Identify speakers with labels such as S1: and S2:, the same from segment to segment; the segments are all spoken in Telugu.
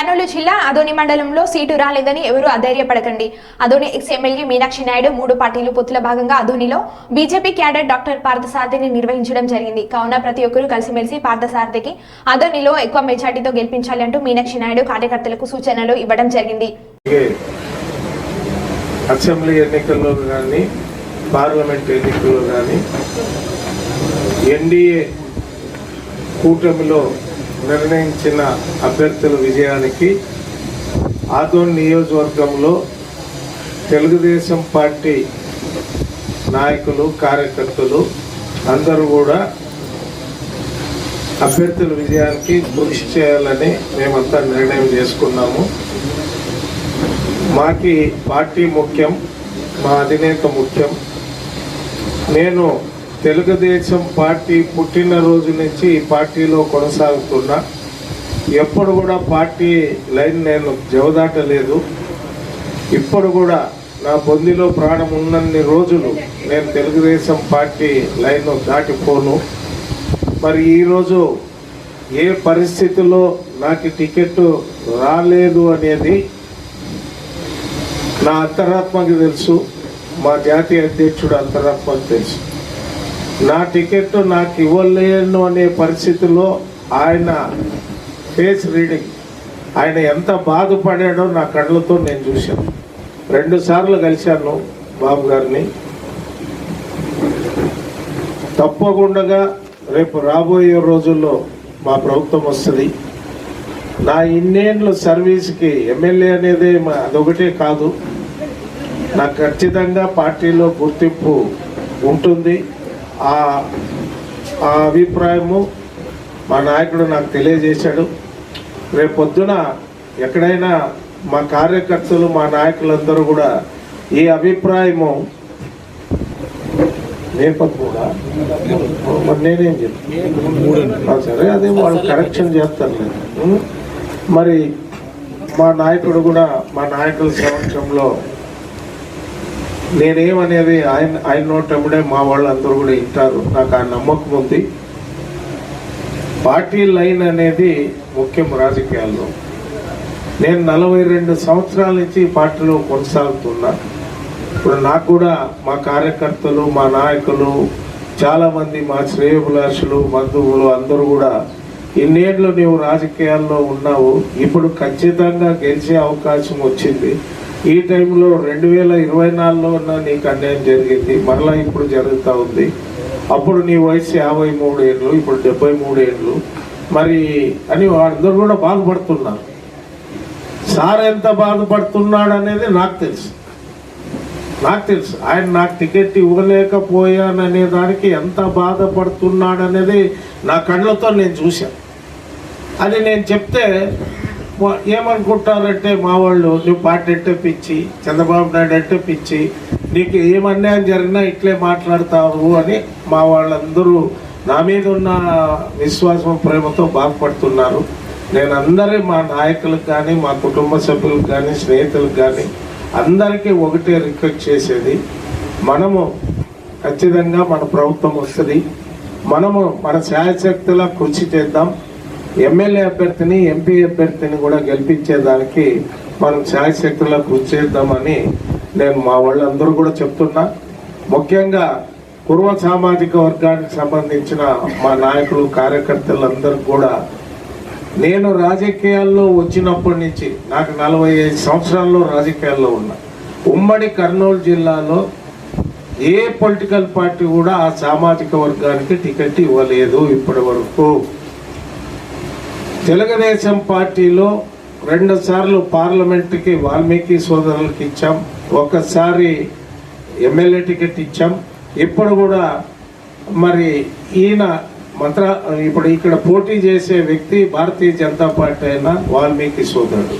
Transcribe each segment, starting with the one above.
S1: కర్నూలు జిల్లా అదోని మండలంలో సీటు రాలేదని ఎవరూ అధైర్యపడకండి. అదోని ఎక్స్ ఎమ్మెల్యే మీనాక్షి నాయుడు మూడు పార్టీలు పొత్తుల భాగంగా అదోనిలో బీజేపీ క్యాడర్ డాక్టర్ పార్థసారథిని నిర్వహించడం జరిగింది. కావున ప్రతి ఒక్కరూ కలిసిమెలిసి పార్థసారథికి అదోనిలో ఎక్కువ మెజార్టీతో గెలిపించాలి అంటూ మీనాక్షి నాయుడు కార్యకర్తలకు సూచనలు ఇవ్వడం జరిగింది.
S2: అసెంబ్లీ ఎన్నికల్లో కానీ పార్లమెంట్ ఎన్నికల్లో కానీ ఎన్డీఏ కూటమిలో నిర్ణయించిన అభ్యర్థుల విజయానికి ఆదోన్ నియోజకవర్గంలో తెలుగుదేశం పార్టీ నాయకులు కార్యకర్తలు అందరూ కూడా అభ్యర్థుల విజయానికి కృషి చేయాలని మేమంతా నిర్ణయం చేసుకున్నాము. మాకి పార్టీ ముఖ్యం మా అధినేత ముఖ్యం. నేను తెలుగుదేశం పార్టీ పుట్టినరోజు నుంచి ఈ పార్టీలో కొనసాగుతున్నా. ఎప్పుడు కూడా పార్టీ లైన్ నేను జవదాటలేదు. ఇప్పుడు కూడా నా బొందిలో ప్రాణం ఉన్నన్ని రోజులు నేను తెలుగుదేశం పార్టీ లైన్ దాటిపోను. మరి ఈరోజు ఏ పరిస్థితిలో నాకు టికెట్ రాలేదు అనేది నా అంతరాత్మకి తెలుసు. మా జాతీయ అధ్యక్షుడు అంతరాత్మకు తెలుసు. నా టికెట్ నాకు ఇవ్వలేను అనే పరిస్థితిలో ఆయన ఫేస్ రీడింగ్. ఆయన ఎంత బాధపడాడో నా కళ్ళతో నేను చూశాను. రెండుసార్లు కలిశాను బాబు గారిని. తప్పకుండా రేపు రాబోయే రోజుల్లో మా ప్రభుత్వం వస్తుంది. నా ఇన్నేళ్ళు సర్వీస్కి ఎమ్మెల్యే అనేది మా- అదొకటే కాదు. నాకు ఖచ్చితంగా పార్టీలో గుర్తింపు ఉంటుంది. ఆ ఆ అభిప్రాయము మా నాయకుడు నాకు తెలియజేశాడు. రేపు పొద్దున ఎక్కడైనా మా కార్యకర్తలు మా నాయకులందరూ కూడా ఈ అభిప్రాయము నేపథ్యం కూడా మరి నేనేం చెప్తాను? సరే అదే వాళ్ళు కరెక్షన్ చేస్తారు ఉం? మరి మా నాయకుడు కూడా మా నాయకుల సమక్షంలో నేనేమనేది ఆయన ఆయన నోటముడే మా వాళ్ళందరూ కూడా వింటారు. నాకు ఆ నమ్మకం ఉంది. పార్టీ లైన్ అనేది ముఖ్యం రాజకీయాల్లో. నేను నలభై రెండు సంవత్సరాల నుంచి పార్టీలో కొనసాగుతున్నా. ఇప్పుడు నాకు కూడా మా కార్యకర్తలు మా నాయకులు చాలామంది మా శ్రేయభిలాషులు బంధువులు అందరూ కూడా ఇన్నేళ్ళు నీవు రాజకీయాల్లో ఉన్నావు. ఇప్పుడు ఖచ్చితంగా గెలిచే అవకాశం వచ్చింది. ఈ టైంలో రెండు వేల ఇరవై నాలుగులో ఉన్న నీకు అన్యాయం జరిగింది. మరలా ఇప్పుడు జరుగుతూ ఉంది. అప్పుడు నీ వయసు యాభై మూడు ఏళ్ళు ఇప్పుడు డెబ్బై మూడు ఏళ్ళు. మరి అని వాళ్ళందరూ కూడా బాధపడుతున్నారు. సార్ ఎంత బాధపడుతున్నాడు అనేది నాకు తెలుసు. నాకు తెలుసు. ఆయన నాకు టికెట్ ఇవ్వలేకపోయాననే దానికి ఎంత బాధపడుతున్నాడు అనేది నా కళ్ళతో నేను చూశాను. అది నేను చెప్తే ఏమనుకుంటారంటే మా వాళ్ళు నువ్వు పార్టీ అంటే పిచ్చి చంద్రబాబు నాయుడు అంటే పిచ్చి నీకు ఏం అన్యాయం జరిగినా ఇట్లే మాట్లాడతావు అని మా వాళ్ళందరూ నా మీద ఉన్న విశ్వాసం ప్రేమతో బాధపడుతున్నారు. నేను అందరి మా నాయకులకు కానీ మా కుటుంబ సభ్యులకు కానీ స్నేహితులకు కానీ అందరికీ ఒకటే రిక్వెస్ట్ చేసేది. మనము ఖచ్చితంగా మన ప్రభుత్వం వస్తుంది. మనము మన శాయశక్తిలా కృషి చేద్దాం. ఎమ్మెల్యే అభ్యర్థిని ఎంపీ అభ్యర్థిని కూడా గెలిపించేదానికి మనం శాయశక్తులా కృషి చేద్దామని నేను మా వాళ్ళందరూ కూడా చెప్తున్నా. ముఖ్యంగా పూర్వ సామాజిక వర్గానికి సంబంధించిన మా నాయకులు కార్యకర్తలందరూ కూడా నేను రాజకీయాల్లో వచ్చినప్పటి నుంచి నాకు నలభై ఐదు సంవత్సరాల్లో రాజకీయాల్లో ఉన్నా. ఉమ్మడి కర్నూలు జిల్లాలో ఏ పొలిటికల్ పార్టీ కూడా ఆ సామాజిక వర్గానికి టికెట్ ఇవ్వలేదు ఇప్పటి వరకు. తెలుగుదేశం పార్టీలో రెండు సార్లు పార్లమెంట్కి వాల్మీకి సోదరులకు ఇచ్చాం. ఒకసారి ఎమ్మెల్యే టికెట్ ఇచ్చాం. ఇప్పుడు కూడా మరి ఈయన మంత్ర ఇప్పుడు ఇక్కడ పోటీ చేసే వ్యక్తి భారతీయ జనతా పార్టీ అయిన వాల్మీకి సోదరుడు.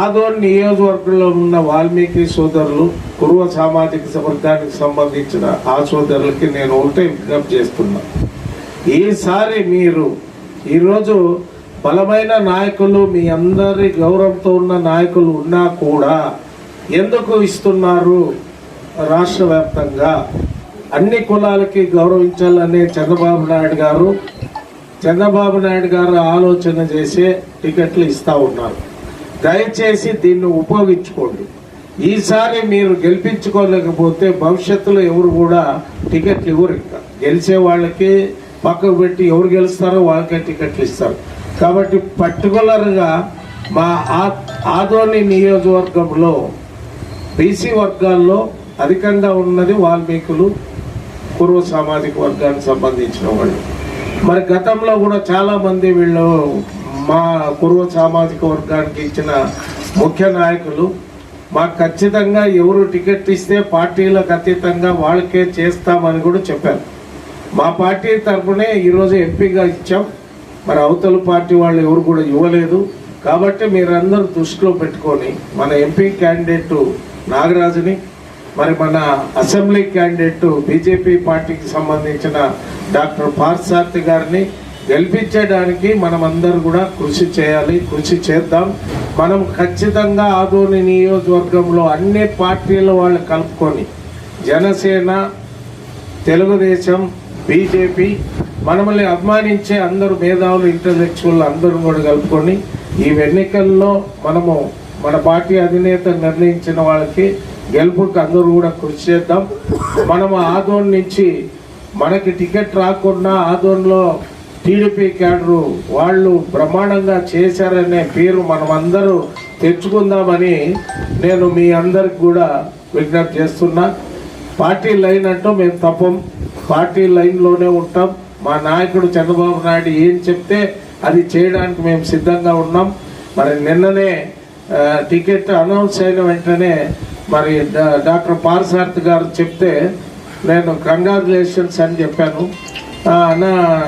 S2: ఆదోన్ నియోజకవర్గంలో ఉన్న వాల్మీకి సోదరులు పూర్వ సామాజిక వర్గానికి సంబంధించిన ఆ సోదరులకి నేను ఒకటే విజ్ఞప్తి చేస్తున్నా. ఈసారి మీరు ఈరోజు బలమైన నాయకులు మీ అందరి గౌరవంతో ఉన్న నాయకులు ఉన్నా కూడా ఎందుకు ఇస్తున్నారు రాష్ట్ర వ్యాప్తంగా అన్ని కులాలకి గౌరవించాలనే చంద్రబాబు నాయుడు గారు చంద్రబాబు నాయుడు గారు ఆలోచన చేసే టికెట్లు ఇస్తూ ఉన్నారు. దయచేసి దీన్ని ఉపయోగించుకోండి. ఈసారి మీరు గెలిపించుకోలేకపోతే భవిష్యత్తులో ఎవరు కూడా టికెట్లు ఇవ్వరు ఇంకా. గెలిచే వాళ్ళకి పక్కకు పెట్టి ఎవరు గెలుస్తారో వాళ్ళకే టికెట్లు ఇస్తారు. కాబట్టి పర్టికులర్గా మా ఆ- ఆదోని నియోజకవర్గంలో బీసీ వర్గాల్లో అధికంగా ఉన్నది వాల్మీకులు పూర్వ సామాజిక వర్గానికి సంబంధించిన వాళ్ళు. మరి గతంలో కూడా చాలామంది వీళ్ళు మా పూర్వ సామాజిక వర్గానికి ఇచ్చిన ముఖ్య నాయకులు మాకు ఖచ్చితంగా ఎవరు టికెట్ ఇస్తే పార్టీలకు అతీతంగా వాళ్ళకే చేస్తామని కూడా చెప్పారు. మా పార్టీ తరఫునే ఈరోజు ఎంపీగా ఇచ్చాం. మరి అవతల పార్టీ వాళ్ళు ఎవరు కూడా ఇవ్వలేదు. కాబట్టి మీరందరూ దృష్టిలో పెట్టుకొని మన ఎంపీ క్యాండిడేట్ నాగరాజుని మరి మన అసెంబ్లీ క్యాండిడేట్ బీజేపీ పార్టీకి సంబంధించిన డాక్టర్ పార్సార్థి గారిని గెలిపించడానికి మనం అందరూ కూడా కృషి చేయాలి కృషి చేద్దాం. మనం ఖచ్చితంగా ఆదోని నియోజకవర్గంలో అన్ని పార్టీల వాళ్ళు కలుపుకొని జనసేన తెలుగుదేశం బీజేపీ మనల్ని అభిమానించే అందరూ మేధావులు ఇంటలెక్చువల్ అందరూ కూడా కలుపుకొని ఈ ఎన్నికల్లో మనము మన పార్టీ అధినేత నిర్ణయించిన వాళ్ళకి గెలుపుకి అందరూ కూడా కృషి చేద్దాం. మనము ఆదోన్ నుంచి మనకి టికెట్ రాకుండా ఆదోన్లో టీడీపీ క్యాడరు వాళ్ళు బ్రహ్మాండంగా చేశారనే పేరు మనమందరూ తెచ్చుకుందామని నేను మీ అందరికి కూడా విజ్ఞప్తి చేస్తున్నా. పార్టీ లైన్ అంటూ మేము తప్పం. పార్టీ లైన్లోనే ఉంటాం. మా నాయకుడు చంద్రబాబు నాయుడు ఏం చెప్తే అది చేయడానికి మేము సిద్ధంగా ఉన్నాం. మరి నిన్ననే టికెట్ అనౌన్స్ అయిన వెంటనే మరి డా- డాక్టర్ పారసార్థి గారు చెప్తే నేను కంగ్రాచులేషన్స్ అని చెప్పాను. నా